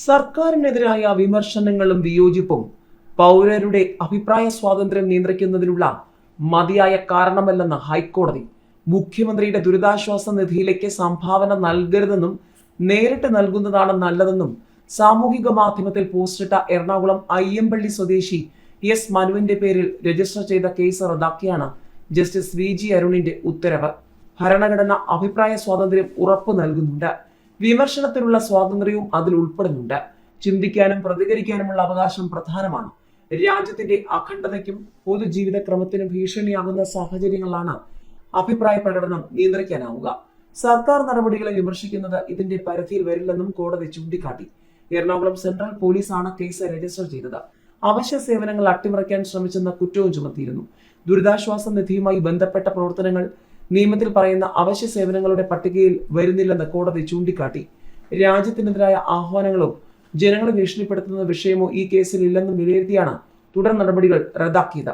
സർക്കാരിനെതിരായ വിമർശനങ്ങളും വിയോജിപ്പും പൗരരുടെ അഭിപ്രായ സ്വാതന്ത്ര്യം നിയന്ത്രിക്കുന്നതിനുള്ള മതിയായ കാരണമല്ലെന്ന് ഹൈക്കോടതി മുഖ്യമന്ത്രിയുടെ ദുരിതാശ്വാസ നിധിയിലേക്ക് സംഭാവന നൽകരുതെന്നും നേരിട്ട് നൽകുന്നതാണ് നല്ലതെന്നും സാമൂഹിക മാധ്യമത്തിൽ പോസ്റ്റിട്ട എറണാകുളം അയ്യമ്പള്ളി സ്വദേശി എസ് മനുവിന്റെ പേരിൽ രജിസ്റ്റർ ചെയ്ത കേസ് റദ്ദാക്കിയാണ് ജസ്റ്റിസ് വി ജി അരുണിന്റെ ഉത്തരവ്. ഭരണഘടന അഭിപ്രായ സ്വാതന്ത്ര്യം ഉറപ്പു നൽകുന്നുണ്ട്. വിമർശനത്തിനുള്ള സ്വാതന്ത്ര്യവും അതിൽ ഉൾപ്പെടുന്നുണ്ട്. ചിന്തിക്കാനും പ്രതികരിക്കാനുമുള്ള അവകാശം പ്രധാനമാണ്. രാജ്യത്തിന്റെ അഖണ്ഡതയ്ക്കും പൊതുജീവിത ക്രമത്തിനും ഭീഷണിയാകുന്ന സാഹചര്യങ്ങളാണ് അഭിപ്രായ പ്രകടനം നിയന്ത്രിക്കാനാവുക. സർക്കാർ നടപടികളെ വിമർശിക്കുന്നത് ഇതിന്റെ പരിധിയിൽ വരില്ലെന്നും കോടതി ചൂണ്ടിക്കാട്ടി. എറണാകുളം സെൻട്രൽ പോലീസാണ് കേസ് രജിസ്റ്റർ ചെയ്തത്. അവശ്യ സേവനങ്ങൾ അട്ടിമറിക്കാൻ ശ്രമിച്ചെന്ന കുറ്റവും ചുമത്തിയിരുന്നു. ദുരിതാശ്വാസ നിധിയുമായി ബന്ധപ്പെട്ട പ്രവർത്തനങ്ങൾ നിയമത്തിൽ പറയുന്ന അവശ്യ സേവനങ്ങളുടെ പട്ടികയിൽ വരുന്നില്ലെന്ന് കോടതി ചൂണ്ടിക്കാട്ടി. രാജ്യത്തിനെതിരായ ആഹ്വാനങ്ങളോ ജനങ്ങളെ ഭീഷണിപ്പെടുത്തുന്ന വിഷയമോ ഈ കേസിൽ ഇല്ലെന്നും വിലയിരുത്തിയാണ് തുടർ നടപടികൾ റദ്ദാക്കിയത്.